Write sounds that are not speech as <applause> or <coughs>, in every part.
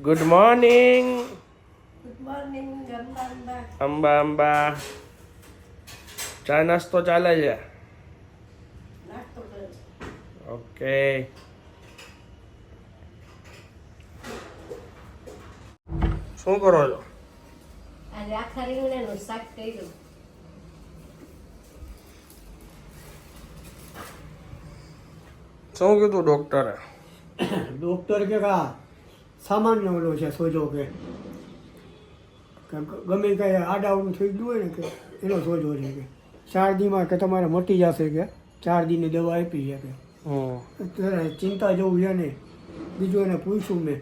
Good morning good morning Amba Amba ચા નાસ્તો ચાલે છે? ઓકે શું કરો છો? આજે આખા રીંગણાનું શાક કર્યું. શું કીધું ડોક્ટરે ડોક્ટર <coughs> કે આ સામાન્ય ઓલો છે સોજો કે. ગમે કાંઈ આડાવડું થઈ ગયું હોય ને કે એનો સોજો છે કે. ચાર દીમાં કે તમારે મટી જશે કે ચાર દીની દવા આપી છે કે. ચિંતા જેવું છે નહીં બીજું એને પૂછ્યું મેં.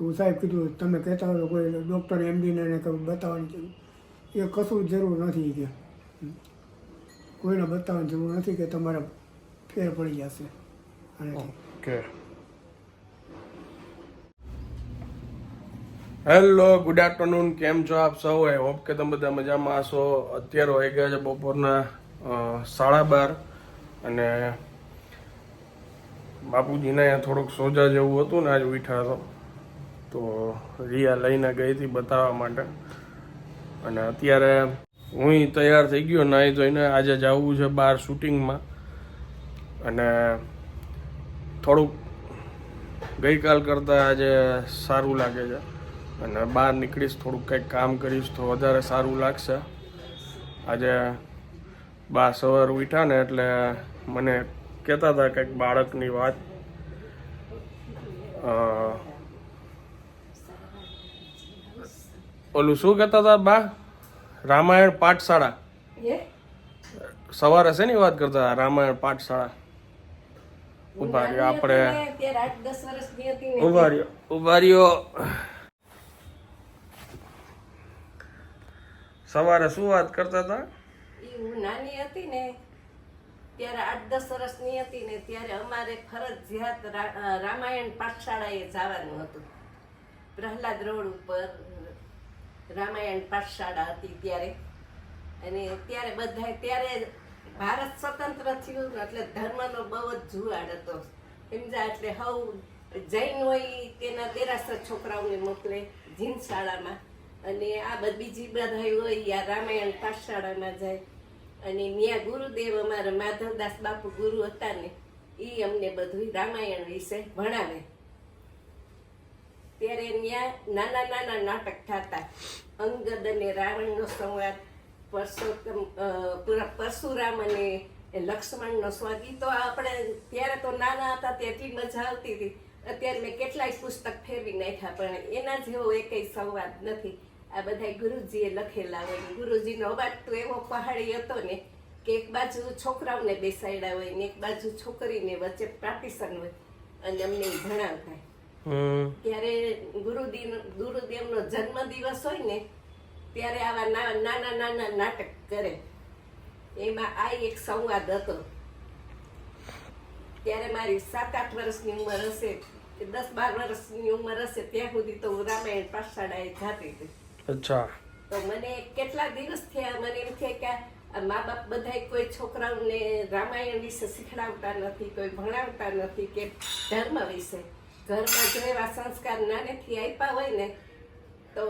હું સાહેબ કીધું તમે કહેતા હોય કોઈ ડૉક્ટર એમડીને એને કંઈ બતાવવાની એ કશું જરૂર નથી કે. કોઈને બતાવવાની જરૂર નથી કે તમારે ફેર પડી જશે. ઓકે. હેલો ગુડ આફ્ટરનૂન કેમ છો આપ સૌ? આઈ હોપ કે તમે બધા મજામાં હશો. અત્યારે હોય ગયા છે બપોરના સાડા બાર અને બાપુજીને અહીંયા થોડુંક સોજા જેવું હતું ને આજ ઉઠા હતો તો રિયા લઈને ગઈ હતી બતાવવા માટે. અને અત્યારે હું તૈયાર થઈ ગયો, નાહી ધોઈને આજે જવું છે બહાર શૂટિંગમાં. અને થોડુંક ગઈકાલ કરતાં આજે સારું લાગે છે. અને બહાર નીકળીશ થોડુંક કંઈક કામ કરીશ તો વધારે સારું લાગશે. આજે બા સવાર ઉઠ્યા ને એટલે મને કહેતા હતા કંઈક બાળકની વાત. ઓલું શું કહેતા હતા બા? રામાયણ પાઠશાળા. સવારે શેની વાત કરતા હતા? રામાયણ પાઠશાળા. ઊભા રહ્યો આપણે ઊભા રહ્યો ઊભા રહ્યો સવારે શું વાત કરતા હતા? હું નાની હતી ને, ત્યારે આઠ દસ વર્ષની હતી ને, ત્યારે અમારે ફરજિયાત રામાયણ પાઠશાળાએ જવાનું હતું. પ્રહલાદ રોડ ઉપર રામાયણ પાઠશાળા હતી ત્યારે. અને ત્યારે બધા ત્યારે ભારત સ્વતંત્ર થયું એટલે ધર્મનો બહુ જ જુવાડ હતો. સમજા એટલે હવ જૈન હોય તેના દેરાસર છોકરાઓને મોકલે જીન શાળામાં અને આ બધી બીજી બધા હોય રામાયણ પાઠશાળામાં જાય. અને ત્યાં ગુરુદેવ અમારા માધવદાસ બાપુ ગુરુ હતા ને એ અમને બધું રામાયણ વિશે ભણાવે. ત્યારે ત્યાં નાના નાના નાટક થતા. અંગદ અને રાવણનો સંવાદ, પરસોત્તમ પરશુરામ અને લક્ષ્મણનો સ્વાદ એ તો આપણે ત્યારે તો નાના હતા તે એટલી મજા આવતી હતી. અત્યારે મેં કેટલાય પુસ્તક ફેરવી નાખ્યા, પણ એના જેવો એકેય સંવાદ નથી. આ બધા ગુરુજીએ લખેલા હોય ગુરુજીનો અવાજ તો એવો પહાડી હતો ને કે એક બાજુ છોકરાઓને બેસાડ્યા હોય ને એક બાજુ છોકરીને વચ્ચે પાર્ટીશન હોય અને અમને ભણાવતા. ત્યારે ગુરુદેવ ગુરુદેવનો જન્મદિવસ હોય ને ત્યારે આવા નાના નાના નાટક કરે. એમાં આ એક સંવાદ હતો. ત્યારે મારી સાત આઠ વર્ષની ઉંમર હશે કે દસ બાર વર્ષની ઉંમર હશે ત્યાં સુધી તો હું રામાયણ પાઠશાળાએ જાતી હતી. અચ્છા. તો મને કેટલા દિવસ થયા, મને એમ થયા કે મા બાપ બધા કોઈ છોકરાઓને રામાયણ વિશે શીખડાવતા નથી, કોઈ ભણાવતા નથી કે ધર્મ વિશે. ઘરમાં જો એવા સંસ્કાર નાનેથી આપ્યા હોય ને, તો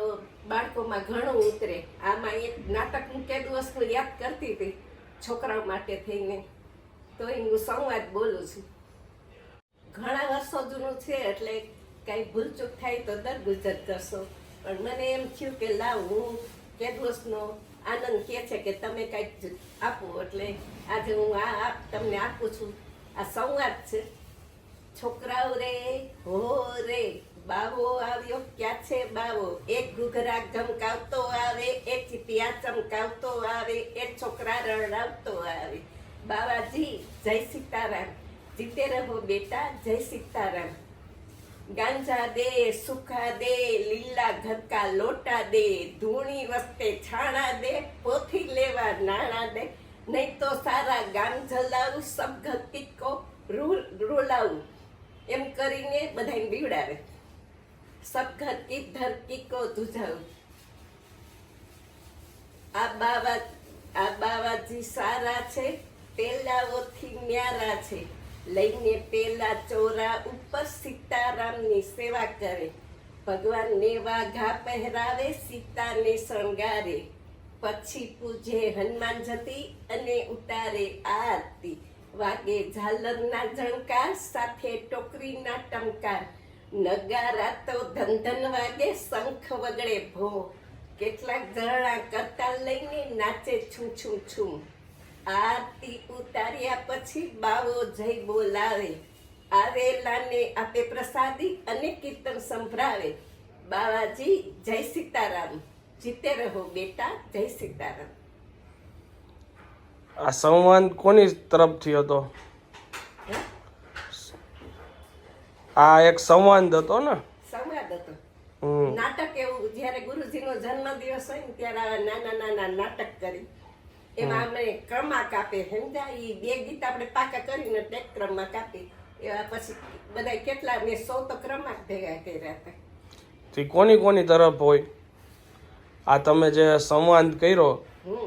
બાળકોમાં ઘણું ઉતરે. આમાં એક નાટક મૂકેલું વસ્તુ યાદ કરતી હતી, છોકરાઓ માટે થઈને. તો એ હું સંવાદ બોલું છું. ઘણા વર્ષો જૂનું છે એટલે કઈ ભૂલચૂક થાય તો દર ગુજર કરશો. પણ મને એમ થયું કે લાવ, હું કેદવસનો આનંદ કે છે કે તમે કંઈક આપો એટલે આજે હું આ આપ, તમને આપું છું. આ સંવાદ છે. છોકરાઓ રે, હો રે, બાવો આવ્યો, ક્યાં છે બાવો? એક ઘૂઘરા ધમકાવતો આવે એક ચીપિયા ચમકાવતો આવે એક છોકરા રડાવતો આવે. બાવાજી, જય સીતારામ. જીતે રહો બેટા, જય સીતારામ. ગાંજા દે, સુખા દે, લીલા ઘટકા લોટા દે, ધૂણી વસ્તે છાણા દે, પોથી લેવા નાણા દે. નહીં તો સારા ગામ જલાવું સબઘત કિક્કો રોલાવું. એમ કરીને બધાને બીવડાવે. સબઘત કિધર કો ધુજાવું. આ બાવા, આ બાવાજી સારા છે, પેલાઓથી ન્યારા છે. લઈને પેલા ચોરા ઉપર સીતારામની સેવા કરે. ભગવાનને વાઘા પહેરાવે, સીતાને શણગારે. પછી પૂજે હનુમાન જતી અને ઉતારે આરતી. વાગે ઝાલરના ઝણકાર સાથે ટોકરીના ટમકાર નગારા તો ધન ધન વાગે, શંખ વગડે ભો. કેટલાક ઝરણા કરતા લઈને નાચે છું છું છું આરતી ઉતાર્યા પછી બાવો જય બોલાવે. આવેલાને આપે પ્રસાદી અને કીર્તન સંભળાવે. બાવાજી જય સીતારામ. જીતે રહો બેટા જય સીતારામ. આ સંવાદ કોની તરફથી હતો? આ એક સંવાદ હતો ને? સંવાદ હતો. નાટક એવું જ્યારે ગુરુજીનો જન્મદિવસ હોય ને ત્યારે નાના નાના નાટક કરી. એમાં અમે ક્રમમાં કાપે સમજા એ બે ગીત આપણે પાકા કરીને ટેક ક્રમમાં કાપી એવા પછી બધા કેટલા મેં સો તો ક્રમાંક ભેગા કર્યા હતા. કોની કોની તરફ હોય? આ તમે જે સંવાદ કર્યો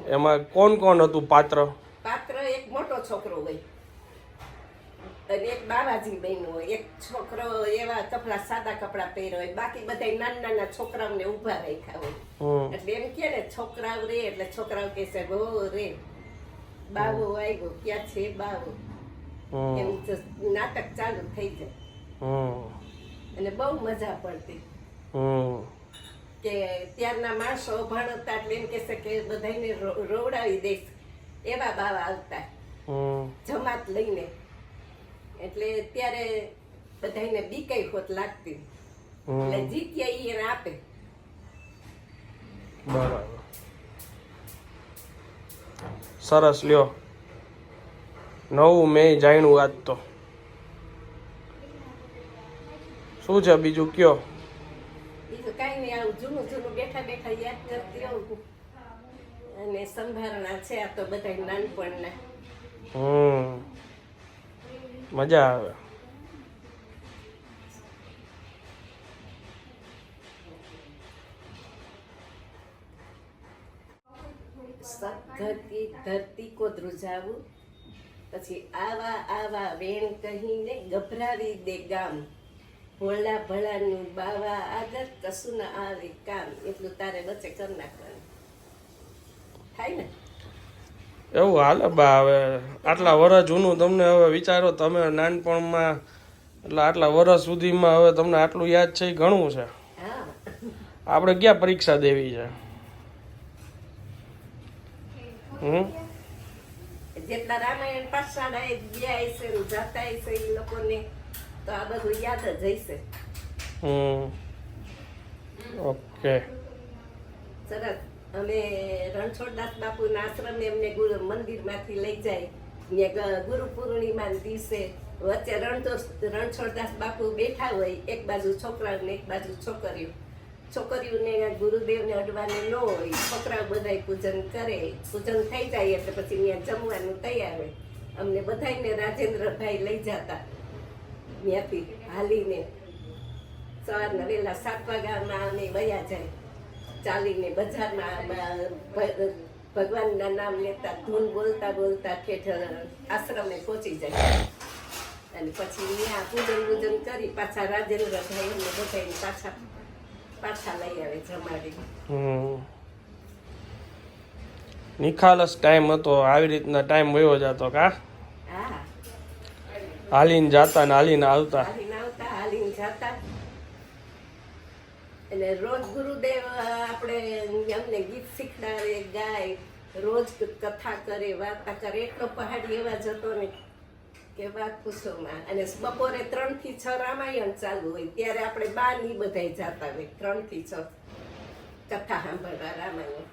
એમાં કોણ કોણ હતું પાત્ર? પાત્ર એક મોટો છોકરો હોય. અને એક બાબાજી બહેન હોય એક છોકરો એવા કપડા સાદા કપડા પહેર્યા હોય બાકી બધા નાના નાના છોકરાઓને ઊભા રાખ્યા હોય. એટલે એમ કે ને છોકરાઓ રે એટલે છોકરાઓ કે છે ગો રે. બાવો આવ્યો ક્યાં છે બાવો? એમ નાટક ચાલુ થઈ જાય. અને બહુ મજા પડતી. કે ત્યારના માણસો અભાણ હતા એટલે એમ કહેશે કે બધાને રોવડાવી દઈશ. એવા બાવા આવતા. જમાત લઈને. એટલે ત્યારે બધાને બીકાઈ ખોત લાગતી. એટલે જીત્યા ઈ એને આપે. બરાબર. સરસ લ્યો. નવું મેં જાણ્યું આજ તો. શું છે બીજું કયો? બીજું કઈ નહીં આવું જૂનું જૂનું બેઠા બેઠા યાદ કરતી રહું અને સંભારણા છે આ તો બધા નાનપણના. હમ. મજા આવે. ધરતી ધરતી કો ધ્રુજાવું પછી આવા આવા વેણ કહીને ગભરાવી દે ગામ. ભોળા ભળાનું બાવા આગળ કશું ના આવે કામ. એટલું તારે વચ્ચે કરી નાખવાનું. થાય ને? એવું હાલે બા હવે આટલા વર્ષ જૂનું તમને હવે વિચારો તમે નાનપણમાં એટલે આટલા વર્ષ સુધીમાં હવે તમને આટલું યાદ છે એ ઘણું છે. આપણે ક્યાં પરીક્ષા દેવી છે? હમ? જેટલા રામાયણ પાઠશાળાએ ગયા હશે ને જતા એ લોકોને તો આ બધું યાદ જ હશે હમ. ઓકે. સરસ. અમે રણછોડદાસ બાપુના આશ્રમે એમને ગુરુ મંદિરમાંથી લઈ જાય. ત્યાં ગુરુ પૂર્ણિમાના દિવસે વચ્ચે રણછોડ રણછોડદાસ બાપુ બેઠા હોય, એક બાજુ છોકરાઓને એક બાજુ છોકરીઓ. છોકરીઓને ગુરુદેવને અડવાને ન હોય, છોકરાઓ બધાય પૂજન કરે. પૂજન થઈ જાય એટલે પછી ત્યાં જમવાનું તૈયાર હોય. અમને બધાયને રાજેન્દ્રભાઈ લઈ જતા. ત્યાંથી હાલીને સવારના વહેલા સાત વાગ્યામાં અમે વયા જાય. ચાલીને બજારમાં ભગવાનના નામ લેતા ધૂન બોલતા બોલતા ઠેઠ આશ્રમે પહોંચી જાય. અને પછી ત્યાં પૂજન પૂજન કરી પાછા રાજેન્દ્રભાઈ અમને બધાને પાછા પાછા લઈ આવે જમાડી. નિખાલસ ટાઈમ હતો આવી રીતના ટાઈમ વયો જતો કા? હાલીને જાતા ને હાલીને આવતા. હાલીને આવતા હાલીને જાતા. અને રોજ ગુરુદેવ આપણે અમને ગીત શીખડાવે ગાય રોજ કથા કરે વાર્તા કરે. એટલો પહાડી એવા જતો ને કે વાત પૂછોમાં અને બપોરે ત્રણથી છ રામાયણ ચાલુ હોય ત્યારે આપણે બારની બધાય જાતા હોય ત્રણથી છ કથા સાંભળવા રામાયણ.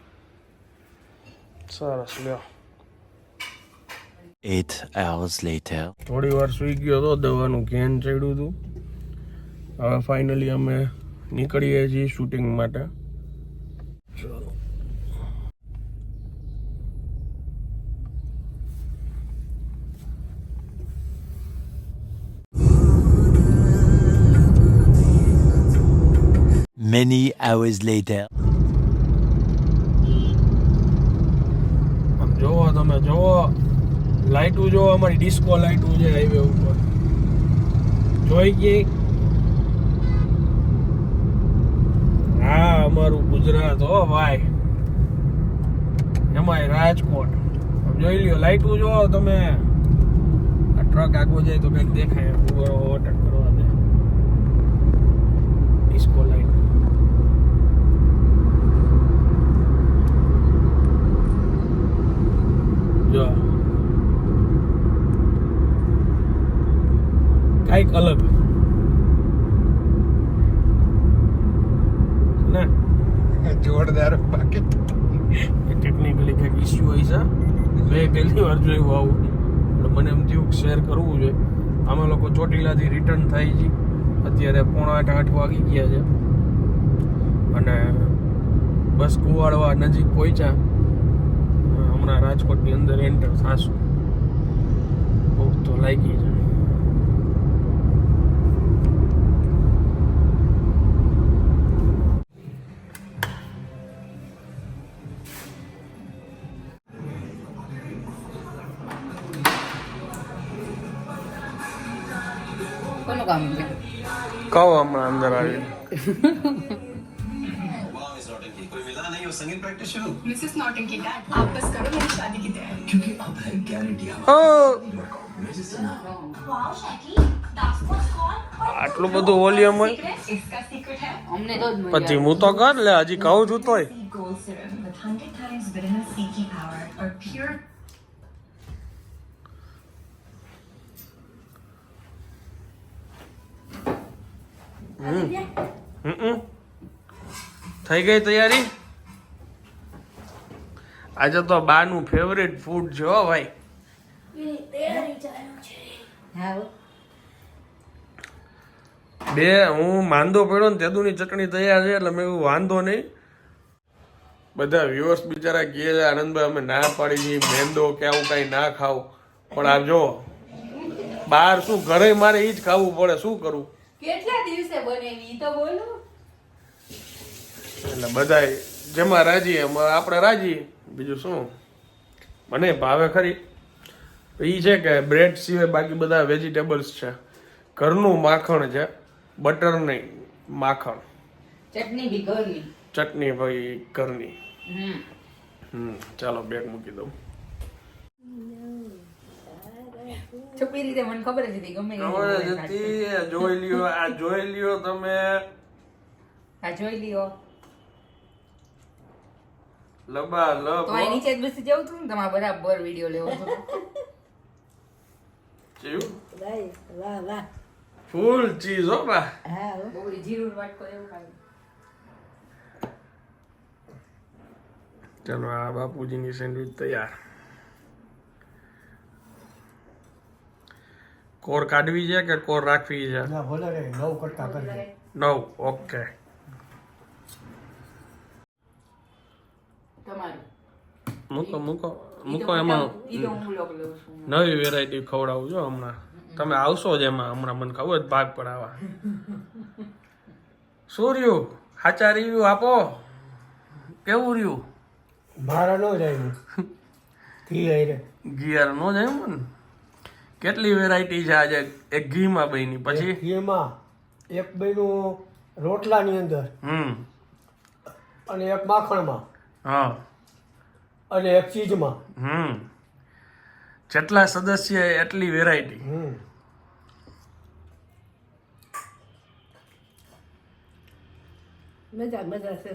સરસ લ્યો. Eight hours later. થોડી વાર સુઈ ગયો હતો દવાનું ઘેન ચડ્યું હતું હવે ફાઇનલી અમે નીકળીએ છીએ શૂટિંગ માટે. ચલો Many hours later. આમ જોવો તમે જોવો. લાઇટો જોવો અમારી ડિસ્કો લાઇટો છે હાઈવે ઉપર. જોઈ ગઈ? ગુજરાત, હો ભાઈ. એમાંય રાજકોટ. જોઈ લ્યો, લાઈટું જો તમે. આ ટ્રક આગળ જાય તો કંઈક દેખાય. ઊભો અટક કરવા દે ડિસ્કો લાઈટ જો. કાંઈક અલગ ના જોરદાર બાકી ટેકનિકલી કંઈક ઇસ્યુ હોય છે પહેલી જોયું આવું. એટલે મને એમ થયું શેર કરવું જોઈએ. અમે લોકો ચોટીલાથી રિટર્ન થાય છે. અત્યારે પોણા આઠ આઠ વાગી ગયા છે. અને બસ કુવાડવા નજીક પહોંચ્યા. હમણાં રાજકોટની અંદર એન્ટર થાશું. ભૂખ તો લાગી છે કામનું કામ છે. કહો હમણાં અંદર આવી આટલું બધું વોલ્યુમ હોય? પછી હું તો કર લે હજી કહું છું તોય. હમ. થઈ ગઈ તૈયારી? આજે તો બાનું ફેવરેટ ફૂડ છે હો ભાઈ. બે હું માંદો પડ્યો ને તેદુની ચટણી તૈયાર છે એટલે મેં એવું વાંધો નહીં. બધા વ્યુઅર્સ બિચારા કહે છે આનંદભાઈ અમે ના પાડી છીએ મેંદો કે આવું કાંઈ ના ખાવ. પણ આ જો બહાર શું ઘરે મારે એ જ ખાવું પડે શું કરું? કેટલા દિવસે બનેવી તો બોલો. એટલે બધા જેમાં રાજી એમાં આપણે રાજી બીજું શું? મને ભાવે ખરી. એ છે કે બ્રેડ સિવાય બાકી બધા વેજીટેબલ્સ છે. ઘરનું માખણ છે બટર નહીં માખણ. ચટણી બી ઘરની. ચટણી ભાઈ ઘરની. હમ. ચાલો બેગ મૂકી દઉં. છુપી રીતે મને ખબર જ હતી ગમે એવી ખબર જ હતી. જોઈ લ્યો આ જોઈ લ્યો તમે આ જોઈ લ્યો લબા તો આ નીચે જ બેસી જવું તું ને તમારે બરાબર વિડિયો લેવો હતો ચીવ ફૂલ ચીઝ હો બા બહુ જીરું વાટકો એવું ખાય ચલો આ બાપુજીની સેન્ડવિચ તૈયાર. કોર કાઢવી છે કે કોર રાખવી છે? નવ કરજે નવ ઓકે. મૂકો મૂકો મૂકો એમાં. નવી વેરાયટી ખવડાવું છો હમણાં. તમે આવશો જ એમાં હમણાં મને ખબર જ ભાગ પડાવવા શું રહ્યું? સાચા રિવ્યુ આપો. કેવું રહ્યું? મારા નો જાય <laughs> ઘી આઈ રે ગિયર નો જાય મને કેટલી વેરાયટી છે આજે? એક ઘીમાં બની પછી? ઘીમાં એક બૈનું રોટલાની અંદર હમ. અને એક માખણમાં હા. અને એક ચીજમાં. હમ. જેટલા સદસ્ય એટલી વેરાયટી હમ. મજા મજા છે.